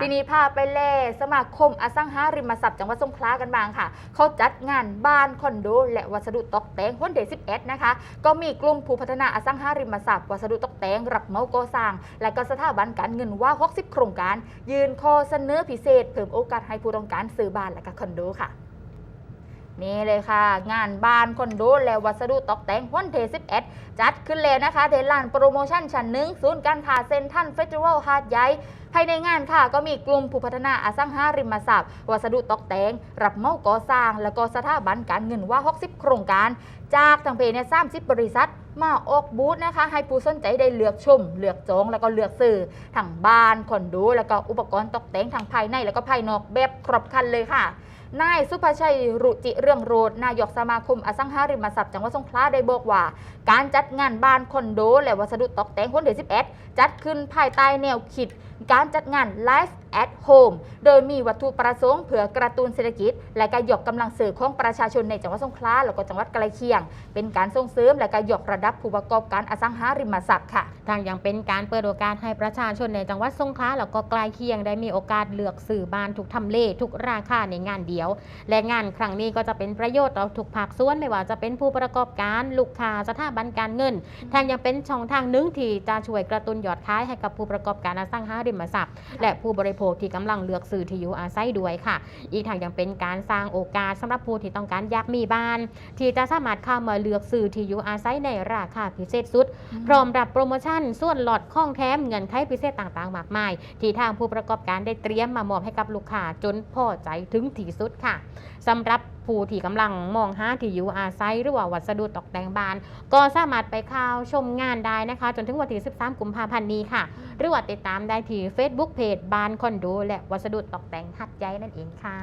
ทีนี้พาไปเล่สมาคมอสังหาริมทรัพย์จังหวัดสงขลากันบ้างค่ะ เขาจัดงานบ้านคอนโด และวัสดุตกแต่งวันเดย์11 นะคะ ก็มีกลุ่มผู้พัฒนาอสังหาริมทรัพย์ วัสดุตกแต่งรับเหมาก่อสร้าง และก็สถาบันการเงินว่า 60 โครงการ ยืนข้อเสนอพิเศษ เพิ่มโอกาสให้ผู้ต้องการซื้อบ้านและก็คอนโดค่ะ นี่เลยค่ะ งานบ้านคอนโดและวัสดุตกแต่งวันเท11 จัดขึ้นแล้วนะคะเทลานโปรโมชั่นชั้นหนึ่งศูนย์การค้าเซ็นทรัลเฟสติวัลหาดใหญ่ภายในงานค่ะก็มีกลุ่มผู้พัฒนาอสังหาริมทรัพย์ วัสดุตกแต่ง รับเมาก่อสร้าง และก็สถาบันการเงินว่า 60 โครงการจากทางเพจเนี่ย30บริษัทมาออกบูธนะคะ ให้ผู้สนใจได้เลือกชม เลือกจองแล้วก็เลือกซื้อทั้งบ้านคอนโดแล้วก็อุปกรณ์ตกแต่งทั้งภายในแล้วก็ภายนอกแบบครบครันเลยค่ะนายสุภชัยรุจิเรื่องโรดนายกสมาคมอสังหาริมทรัพย์จังหวัดสงขลาได้บอกว่า การจัดงานบ้านคอนโด และวัสดุตกแต่งคนเดือน11 จัดขึ้นภายใต้แนวคิด การจัดงาน Life at Home โดยมีวัตถุประสงค์เพื่อกระตุ้นเศรษฐกิจ และก็ยกกำลังซื้อของประชาชนในจังหวัดสงขลาแล้วก็จังหวัดใกล้เคียง เป็นการส่งเสริมและก็ยกระดับผู้ประกอบการอสังหาริมทรัพย์ค่ะ ทางยังเป็นการเปิดโอกาสให้ประชาชนในจังหวัดสงขลาแล้วก็ใกล้เคียงได้มีโอกาสเลือกสื่อบ้านทุกทำเลทุกราคาในงานเดียว และงานครั้งนี้ก็จะเป็นประโยชน์ต่อทุกภาคส่วนไม่ว่าจะเป็นผู้ประกอบการลูกค้าสถาบันการเงิน ทางยังเป็นช่องทางหนึ่งที่จะช่วยกระตุ้นยอดขายให้กับผู้ประกอบการอสังหาริมทรัพย์ และผู้บริโภคที่กำลังเลือกซื้อที่อยู่อาศัยด้วยค่ะ อีกทางยังเป็นการสร้างโอกาสสำหรับผู้ที่ต้องการอยากมีบ้าน ที่จะสามารถเข้ามาเลือกซื้อที่อยู่อาศัยในราคาพิเศษสุด พร้อมรับโปรโมชั่นส่วนลดข้องแถมเงินไขพิเศษต่างๆ มากมาย ที่ทางผู้ประกอบการได้เตรียมมามอบให้กับลูกค้าจนพอใจถึงที่สุดค่ะสำหรับ ผู้ที่กำลังมองหาที่อยู่อาศัยหรือว่าวัสดุตกแต่งบ้าน ก็สามารถไปเข้าชมงานได้นะคะ จนถึงวันที่ 13 กุมภาพันธ์นี้ค่ะ หรือว่าติดตามได้ที่ Facebook เพจบ้านคอนโดและวัสดุตกแต่งหัดใจนั่นเองค่ะ